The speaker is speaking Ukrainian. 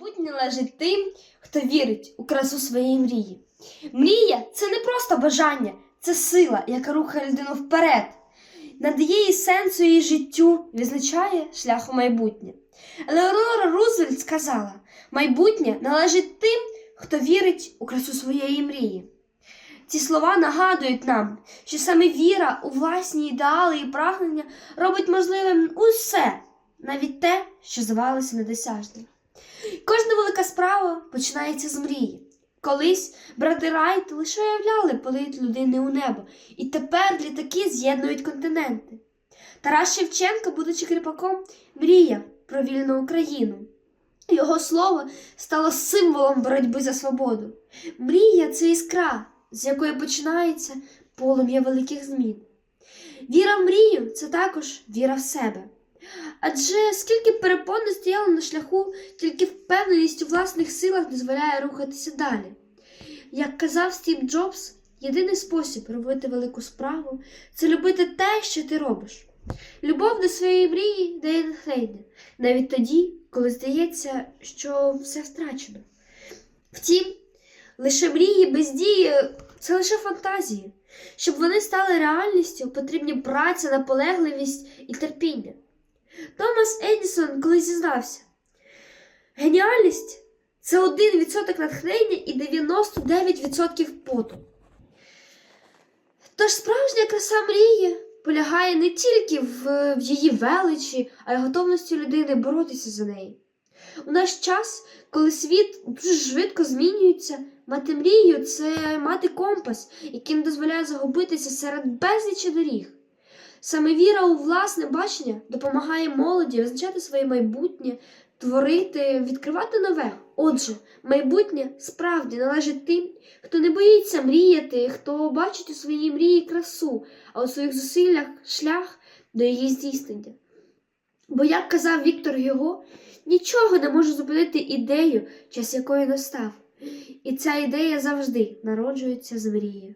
Майбутнє належить тим, хто вірить у красу своєї мрії. Мрія це не просто бажання, це сила, яка рухає людину вперед, надає їй сенсу її життю, визначає шлях у майбутнє. Елеонора Рузвельт сказала: майбутнє належить тим, хто вірить у красу своєї мрії. Ці слова нагадують нам, що саме віра у власні ідеали і прагнення робить можливим усе, навіть те, що здавалося недосяжним. Кожна велика справа починається з мрії. Колись брати Райт лише уявляли політ людини у небо, і тепер літаки з'єднують континенти. Тарас Шевченко, будучи кріпаком, мріяв про вільну Україну. Його слово стало символом боротьби за свободу. Мрія це іскра, з якої починається полум'я великих змін. Віра в мрію це також віра в себе. Адже скільки перепон не стояло на шляху, тільки впевненість у власних силах дозволяє рухатися далі. Як казав Стів Джобс, єдиний спосіб робити велику справу це любити те, що ти робиш. Любов до своєї мрії дає натхнення, навіть тоді, коли здається, що все втрачено. Втім, лише мрії без дії це лише фантазії. Щоб вони стали реальністю, потрібні праця, наполегливість і терпіння. Томас Едісон колись зізнався: геніальність це 1% натхнення і 99% поту. Тож справжня краса мрії полягає не тільки в, її величі, а й готовності людини боротися за неї. У наш час, коли світ дуже швидко змінюється, мати мрію це мати компас, який не дозволяє загубитися серед безлічі доріг. Саме віра у власне бачення допомагає молоді визначати своє майбутнє, творити, відкривати нове. Отже, майбутнє справді належить тим, хто не боїться мріяти, хто бачить у своїй мрії красу, а у своїх зусиллях шлях до її здійснення. Бо, як казав Віктор Гюго, нічого не може зупинити ідею, час якої настав. І ця ідея завжди народжується з мрії.